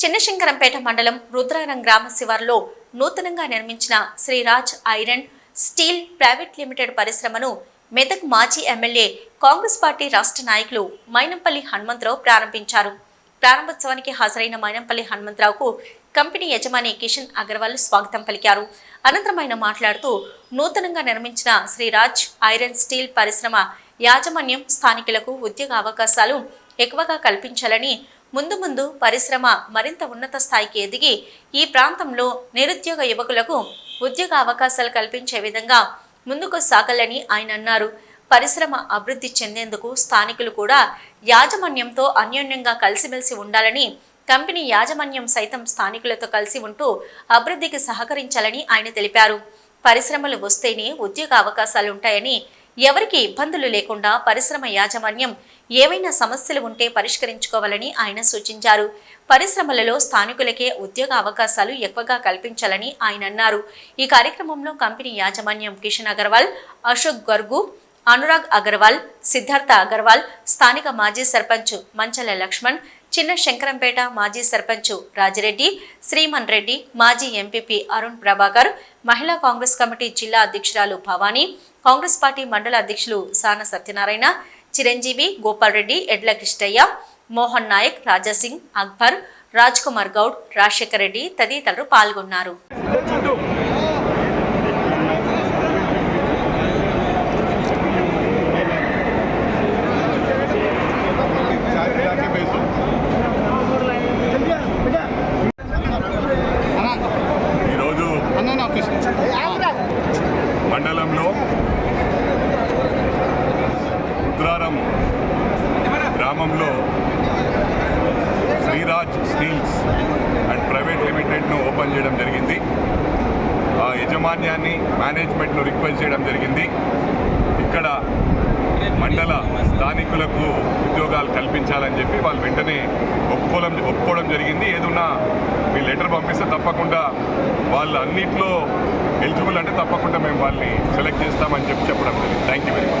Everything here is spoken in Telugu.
చిన్నశంకరంపేట మండలం రుద్రారం గ్రామ శివార్లో నూతనంగా నిర్మించిన Sriraj iron steel private limited పరిశ్రమను మెదక్ మాజీ ఎమ్మెల్యే కాంగ్రెస్ పార్టీ రాష్ట్ర నాయకులు మైనంపల్లి హనుమంతరావు ప్రారంభించారు. ప్రారంభోత్సవానికి హాజరైన మైనంపల్లి హనుమంతరావుకు కంపెనీ యజమాని కిషన్ అగర్వాల్ స్వాగతం పలికారు. అనంతరం ఆయన మాట్లాడుతూ నూతనంగా నిర్మించిన శ్రీరాజ్ ఐరన్ స్టీల్ పరిశ్రమ యాజమాన్యం స్థానికులకు ఉద్యోగ అవకాశాలు ఎక్కువగా కల్పించాలని ముందు ముందు పరిశ్రమ మరింత ఉన్నత స్థాయికి ఎదిగి ఈ ప్రాంతంలో నిరుద్యోగ యువకులకు ఉద్యోగ అవకాశాలు కల్పించే విధంగా ముందుకు సాగాలని ఆయన అన్నారు. పరిశ్రమ అభివృద్ధి చెందేందుకు స్థానికులు కూడా యాజమాన్యంతో అన్యోన్యంగా కలిసిమెలిసి ఉండాలని కంపెనీ యాజమాన్యం సైతం స్థానికులతో కలిసి ఉంటూ అభివృద్ధికి సహకరించాలని ఆయన తెలిపారు. పరిశ్రమలు వస్తేనే ఉద్యోగ అవకాశాలు ఉంటాయని ఎవరికి ఇబ్బందులు లేకుండా పరిశ్రమ యాజమాన్యం ఏవైనా సమస్యలు ఉంటే పరిష్కరించుకోవాలని ఆయన సూచించారు. పరిశ్రమలలో స్థానికులకే ఉద్యోగ అవకాశాలు ఎక్కువగా కల్పించాలని ఆయన అన్నారు. ఈ కార్యక్రమంలో కంపెనీ యాజమాన్యం కిషన్ అగర్వాల్ అశోక్ గర్గు అనురాగ్ అగర్వాల్ సిద్ధార్థ అగర్వాల్ స్థానిక మాజీ సర్పంచ్ మంచల లక్ష్మణ్ చిన్న శంకరంపేట మాజీ సర్పంచ్ రాజిరెడ్డి శ్రీమన్ రెడ్డి మాజీ ఎంపీపీ అరుణ్ ప్రభాకర్ మహిళా కాంగ్రెస్ కమిటీ జిల్లా అధ్యక్షురాలు భవానీ కాంగ్రెస్ పార్టీ మండల అధ్యక్షులు సాన సత్యనారాయణ చిరంజీవి గోపాల్ రెడ్డి ఎడ్ల కృష్ణయ్య మోహన్ నాయక్ రాజాసింగ్ అక్బర్ రాజ్ కుమార్ గౌడ్ రాజశేఖర్ రెడ్డి తదితరులు పాల్గొన్నారు. గ్రామంలో శ్రీరాజ్ స్టీల్స్ అండ్ ప్రైవేట్ లిమిటెడ్ను ఓపెన్ చేయడం జరిగింది. ఆ యజమాన్యాన్ని మేనేజ్మెంట్ను రిక్వెస్ట్ చేయడం జరిగింది. ఇక్కడ మండల స్థానికులకు ఉద్యోగాలు కల్పించాలని చెప్పి వాళ్ళు వెంటనే ఒప్పుకోవడం ఒప్పుకోవడం జరిగింది. ఏదన్నా మీ లెటర్ పంపిస్తే తప్పకుండా వాళ్ళు అన్నింటిలో ఎలిజిబుల్ అంటే తప్పకుండా మేము వాళ్ళని సెలెక్ట్ చేస్తామని చెప్పి చెప్పడం జరిగింది. Thank you very much